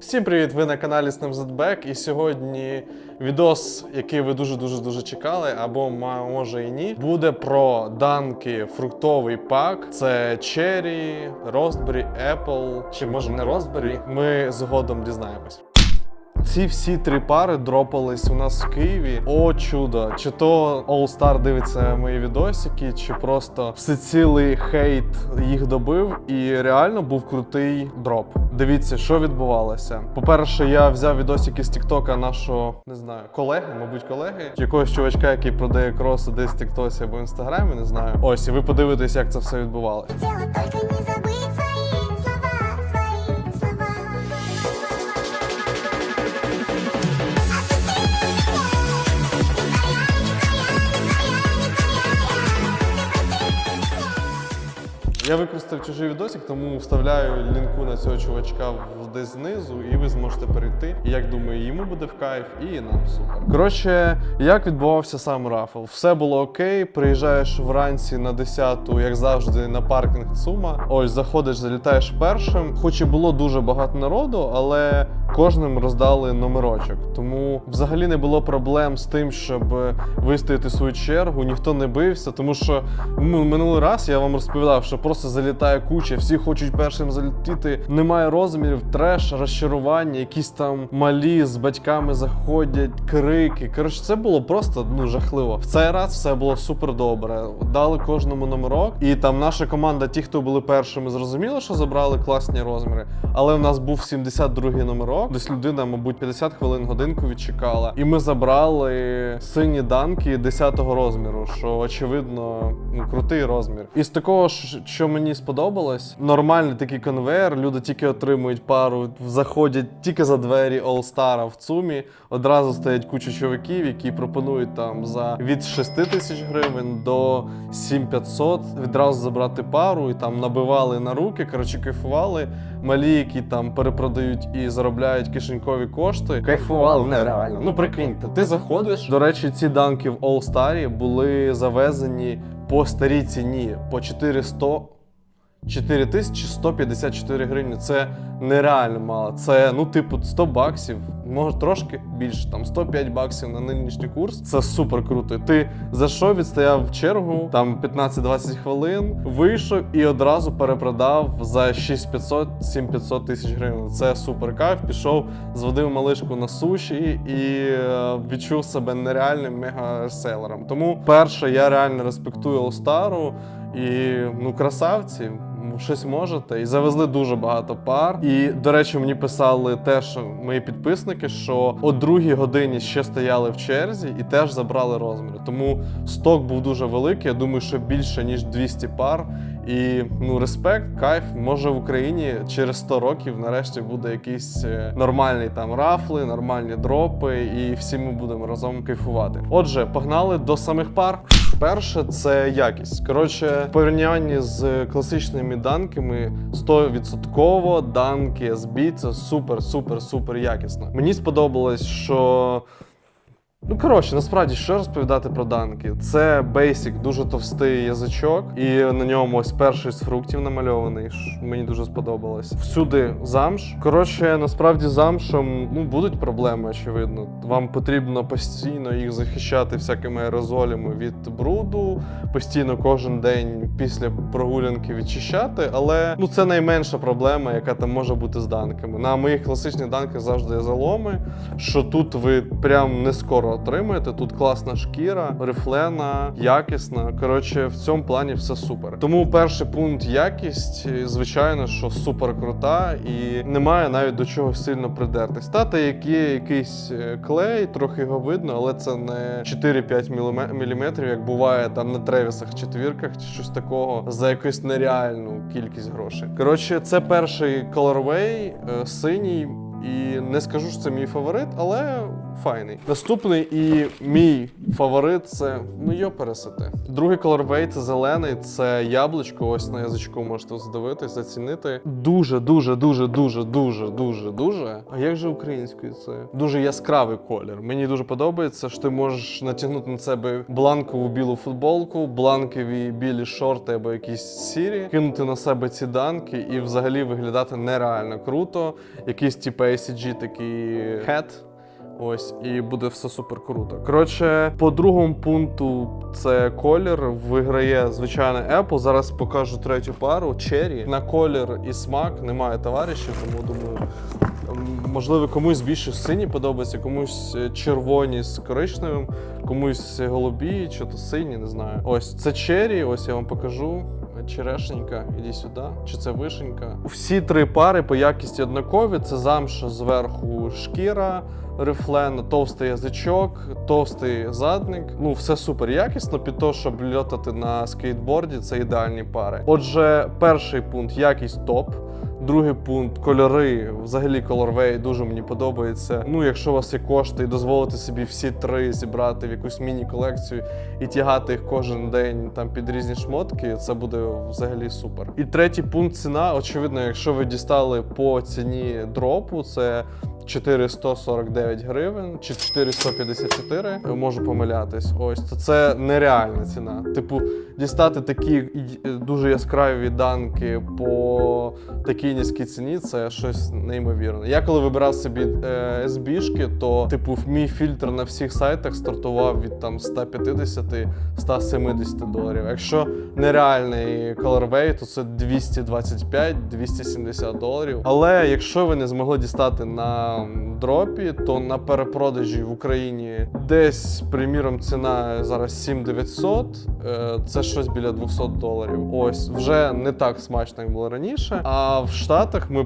Всім привіт! Ви на каналі SnapZBack і сьогодні відос, який ви дуже дуже дуже чекали, або може і ні, буде про данки фруктовий пак. Це Cherry, Raspberry, Apple, чи може не Raspberry. Ми згодом дізнаємось. Ці всі три пари дропались у нас в Києві. О, чудо! Чи то All Star дивиться мої відосики, чи просто всецілий хейт їх добив, і реально був крутий дроп. Дивіться, що відбувалося. По-перше, я взяв відосики з Тіктока нашого, не знаю, колеги, мабуть, колеги, якогось чувачка, який продає кроси десь в Тіктосі або в інстаграмі, не знаю. Ось, і ви подивитесь, як це все відбувалося. Дело только не забыть Я використав чужий відосик, тому вставляю лінку на цього чувачка десь знизу, і ви зможете перейти. Як думаю, йому буде в кайф, і нам супер. Коротше, як відбувався сам рафл? Все було окей. Приїжджаєш вранці на 10-ту, як завжди, на паркінг Цума. Ось заходиш, залітаєш першим. Хоч і було дуже багато народу, але кожним роздали номерочок. Тому взагалі не було проблем з тим, щоб вистояти свою чергу. Ніхто не бився, тому що ну, минулий раз я вам розповідав, що просто залітає куча, всі хочуть першим залетіти. Немає розмірів, треш, розчарування, якісь там малі з батьками заходять, крики. Коротше, це було просто ну жахливо. В цей раз все було супер добре. Дали кожному номерок, і там наша команда, ті, хто були першими, зрозуміло, що забрали класні розміри. Але в нас був 72-й номерок. Десь людина, мабуть, 50 хвилин годинку відчекала. І ми забрали сині данки 10-го розміру, що очевидно ну, крутий розмір. І з такого, що мені сподобалось, нормальний такий конвейер. Люди тільки отримують пару, заходять тільки за двері All Star в ЦУМі. Одразу стоять куча чуваків, які пропонують там за від 6 тисяч гривень до 7500 відразу забрати пару і там набивали на руки. Коротше, кайфували. Малі, які там перепродають і заробляють кишенькові кошти. Кайфували нереально. Ну прикиньте, ти заходиш. До речі, ці данки в All Star були завезені по старій ціні по 400 4154 гривні. Це нереально мало. Це ну, типу, 100 баксів, може трошки більше, там 105 баксів на нинішній курс. Це супер круто. Ти зайшов, відстояв чергу, там 15-20 хвилин, вийшов і одразу перепродав за 6500-7500 тисяч гривень. Це супер кайф. Пішов, зводив малишку на суші і е, відчув себе нереальним мегаселером. Тому перше, я реально респектую Олстару. І ну, красавці, щось можете. І завезли дуже багато пар. І, до речі, мені писали теж мої підписники, що о другій годині ще стояли в черзі і теж забрали розміри. Тому сток був дуже великий. Я думаю, що більше ніж 200 пар. І ну, респект, кайф. Може в Україні через 100 років нарешті буде якийсь е, нормальний там рафли, нормальні дропи, і всі ми будемо разом кайфувати. Отже, погнали до самих пар. Перше це якість. Коротше, в порівнянні з класичними данками 100% данки SB це супер, супер, супер якісно. Мені сподобалось, що. Ну, коротше, насправді, що розповідати про данки? Це Basic, дуже товстий язичок, і на ньому ось перший з фруктів намальований. Мені дуже сподобалось. Всюди замш. Коротше, насправді замшем ну, будуть проблеми, очевидно. Вам потрібно постійно їх захищати всякими аерозолями від бруду, постійно кожен день після прогулянки відчищати. Але ну це найменша проблема, яка там може бути з данками. На моїх класичних данках завжди є заломи, що тут ви прям не скоро отримаєте. Тут класна шкіра, рифлена, якісна. Коротше, в цьому плані все супер. Тому перший пункт якість, звичайно, що супер крута, і немає навіть до чого сильно придертись. Тата, як є якийсь е, клей, трохи його видно, але це не 4-5 мм, як буває там на тревісах четвірках чи щось такого за якусь нереальну кількість грошей. Коротше, це перший е, синій. І не скажу, що це мій фаворит, але файний. Наступний і мій фаворит це ну йо пересити. Другий колорвей це зелений, це яблучко. Ось на язичку можете здивитись, зацінити. Дуже, дуже, дуже, дуже, дуже, дуже, дуже. А як же українською це? Дуже яскравий колір. Мені дуже подобається, що ти можеш натягнути на себе бланкову білу футболку, бланкові білі шорти або якісь сірі, кинути на себе ці данки і взагалі виглядати нереально круто. Якийсь типу ACG такий хет. Ось, і буде все супер круто. Коротше, по другому пункту це колір. Виграє звичайно Apple. Зараз покажу третю пару. Cherry. На колір і смак немає товаришів, тому думаю. Можливо, комусь більше сині подобається, комусь е, червоні з коричневим, комусь голубі чи то сині, не знаю. Ось це чері, ось я вам покажу. Черешенька, іди сюди. Чи це вишенька? Всі три пари по якісті однакові. Це замша зверху шкіра, рифлен, товстий язичок, товстий задник. Ну, все супер якісно. Під те, щоб льотати на скейтборді, це ідеальні пари. Отже, перший пункт якість топ. Другий пункт кольори. Взагалі колорвей дуже мені подобається. Ну, якщо у вас є кошти і дозволити собі всі три зібрати в якусь міні-колекцію і тягати їх кожен день там під різні шмотки, це буде взагалі супер. І третій пункт ціна. Очевидно, якщо ви дістали по ціні дропу, це 449 гривень чи 454, я можу помилятись. Ось то це нереальна ціна. Типу, дістати такі дуже яскраві данки по такій низькій ціні це щось неймовірне. Я коли вибирав собі е, SB-шки, то типу мій фільтр на всіх сайтах стартував від там 150-170 доларів. Якщо нереальний colorway, то це 225-270 доларів. Але якщо ви не змогли дістати на дропі, то на перепродажі в Україні десь, приміром, ціна зараз 7900, е, це щось біля 200 доларів. Ось вже не так смачно, як було раніше. А в Штатах ми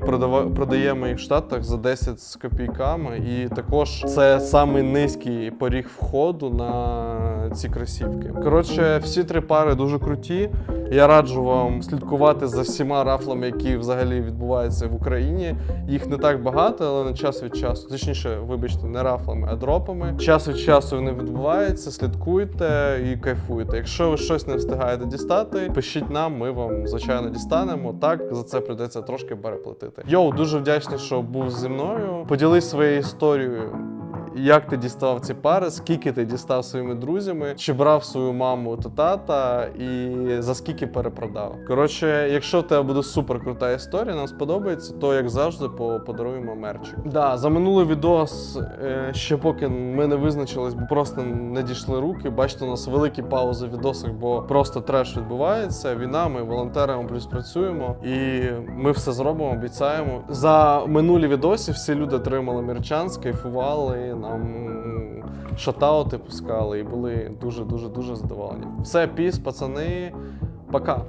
продаємо їх в Штатах за 10 з копійками, і також це самий низький поріг входу на ці кросівки. Коротше, всі три пари дуже круті. Я раджу вам слідкувати за всіма рафлами, які взагалі відбуваються в Україні. Їх не так багато, але на час від часу, точніше, вибачте, не рафлами, а дропами. Час від часу вони відбуваються, слідкуйте і кайфуйте. Якщо ви щось не встигаєте дістати, пишіть нам, ми вам звичайно дістанемо. Так за це прийдеться трошки переплатити. Йоу, дуже вдячний, що був зі мною. Поділись своєю історією. Як ти дістав ці пари, скільки ти дістав своїми друзями, чи брав свою маму та тата, і за скільки перепродав. Коротше, якщо в тебе буде супер крута історія, нам сподобається, то як завжди по- подаруємо мерчик. Да, за минулий відос е, ще поки ми не визначились, бо просто не дійшли руки. Бачите, у нас великі паузи в відосах, бо просто треш відбувається. Війна, ми волонтерами плюс працюємо, і ми все зробимо, обіцяємо. За минулі відоси всі люди отримали мерчанс, кайфували, нам шатаути пускали і були дуже дуже дуже задоволені. Все, піс, пацани, пока.